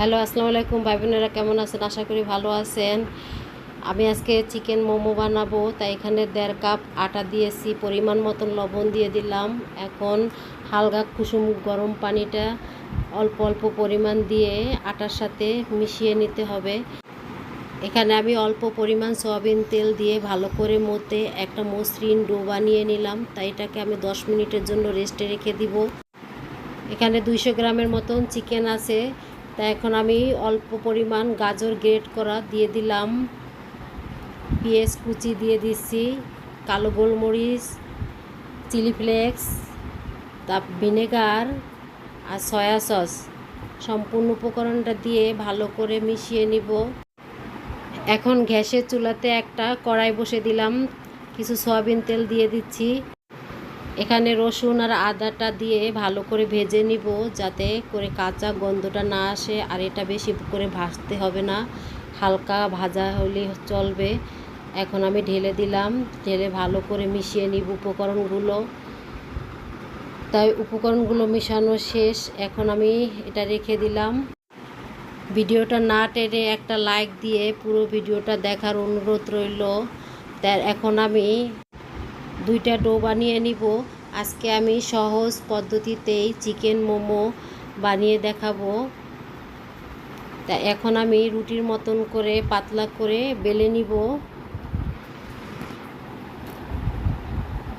Hello, আসসালামু আলাইকুম। ভাই বোনেরা কেমন আছেন? আশা করি ভালো আছেন। আমি আজকে চিকেন মোমো বানাবো, তাই এখানে দেড় কাপ আটা দিয়েছি, পরিমাণ মতন লবণ দিয়ে দিলাম। এখন হালকা কুসুম গরম পানিটা অল্প অল্প পরিমাণ দিয়ে আটার সাথে মিশিয়ে নিতে হবে। এখানে আমি অল্প পরিমাণ সয়াবিন তেল দিয়ে ভালো করে মতে একটা মসৃণ ডো বানিয়ে নিলাম, তাই এটাকে আমি দশ মিনিটের জন্য রেস্টে রেখে দিব। এখানে দুইশো গ্রামের মতন চিকেন আছে। তা এখন আমি অল্প পরিমাণ গাজর গ্রেট করা দিয়ে দিলাম। পেঁয়াজ কুচি দিয়ে দিচ্ছি, কালো গোলমরিচ, চিলি ফ্লেক্স তা ভিনেগার আর সয়া সস। সম্পূর্ণ উপকরণটা দিয়ে ভালো করে মিশিয়ে নিব। এখন গ্যাসের চুলাতে একটা কড়াই বসে দিলাম। কিছু সয়াবিন তেল দিয়ে দিচ্ছি। এখানে রসুন আর আদাটা দিয়ে ভালো করে ভেজে নিব, যাতে করে কাঁচা গন্ধটা না আসে, আর এটা বেশি করে ভাজতে হবে না। হালকা ভাজা হলে চলবে। এখন আমি ঢেলে দিলাম। ঢেলে ভালো করে মিশিয়ে নিব উপকরণগুলো। তাই উপকরণগুলো মিশানো শেষ। এখন আমি এটা রেখে দিলাম। ভিডিওটা না টেনে একটা লাইক দিয়ে পুরো ভিডিওটা দেখার অনুরোধ রইল। তার এখন আমি দুইটা ডো বানিয়ে নিব। আজকে আমি সহজ পদ্ধতিতেই চিকেন মোমো বানিয়ে দেখাবো। তা এখন আমি রুটির মতন করে পাতলা করে বেলে নিব।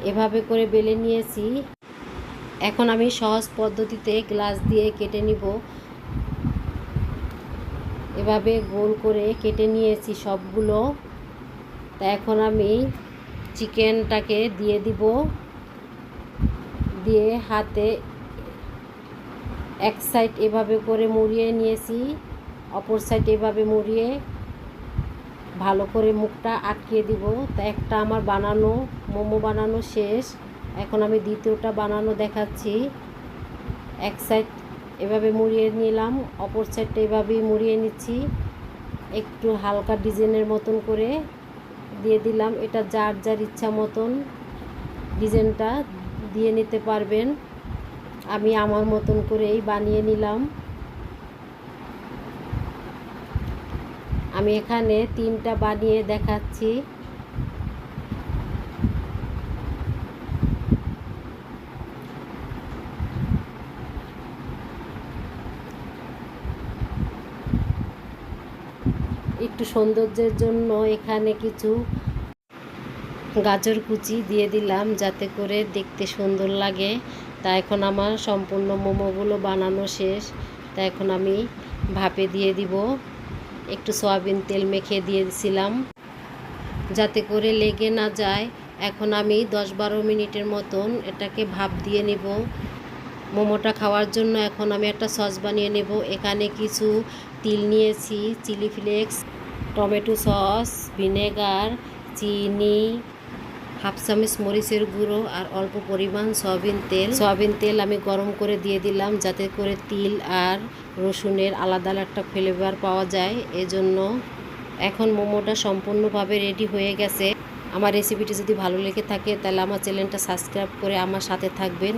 এভাবে করে বেলে নিয়েছি। এখন আমি সহজ পদ্ধতিতে গ্লাস দিয়ে কেটে নিব। এভাবে গোল করে কেটে নিয়েছি সবগুলো। তা এখন আমি চিকেনটাকে দিয়ে দিব। দিয়ে হাতে এক সাইড এভাবে করে মুড়িয়ে নিয়েছি, অপর সাইড এভাবে মুড়িয়ে ভালো করে মুখটা আটকিয়ে দিব। তা একটা আমার বানানো, মোমো বানানো শেষ। এখন আমি দ্বিতীয়টা বানানো দেখাচ্ছি। এক সাইড এভাবে মুড়িয়ে নিলাম, অপর সাইডটা এভাবেই মুড়িয়ে নিচ্ছি। একটু হালকা ডিজাইনের মতন করে। দিয়ে দিলাম। এটা যার যার ইচ্ছা মতন ডিজাইনটা দিয়ে নিতে পারবেন। আমি আমার মতন করেই বানিয়ে নিলাম। আমি এখানে তিনটা বানিয়ে দেখাচ্ছি। একটু সৌন্দর্যের জন্য এখানে কিছু গাজর কুচি দিয়ে দিলাম যাতে করে দেখতে সুন্দর লাগে। তা এখন আমার সম্পূর্ণ মোমোগুলো বানানো শেষ। তা এখন আমি ভাপে দিয়ে দিব। একটু সয়াবিন তেল মেখে দিয়েছিলাম যাতে করে লেগে না যায়। এখন আমি দশ বারো মিনিটের মতন এটাকে ভাপ দিয়ে নেব। মোমোটা খাওয়ার জন্য এখন আমি একটা সস বানিয়ে নেব। এখানে কিছু তিল নিয়েছি, chilli flakes tomato sauce, vinegar, চিনি, হাফ চামচ মরিচের গুঁড়ো আর অল্প পরিমাণ সয়াবিন তেল। সয়াবিন তেল আমি গরম করে দিয়ে দিলাম যাতে করে তিল আর রসুনের আলাদা একটা ফ্লেভার পাওয়া যায়। এজন্য এখন মোমোটা সম্পূর্ণভাবে রেডি হয়ে গেছে। আমার রেসিপিটি যদি ভালো লেগে থাকে তাহলে আমার চ্যানেলটা সাবস্ক্রাইব করে আমার সাথে থাকবেন।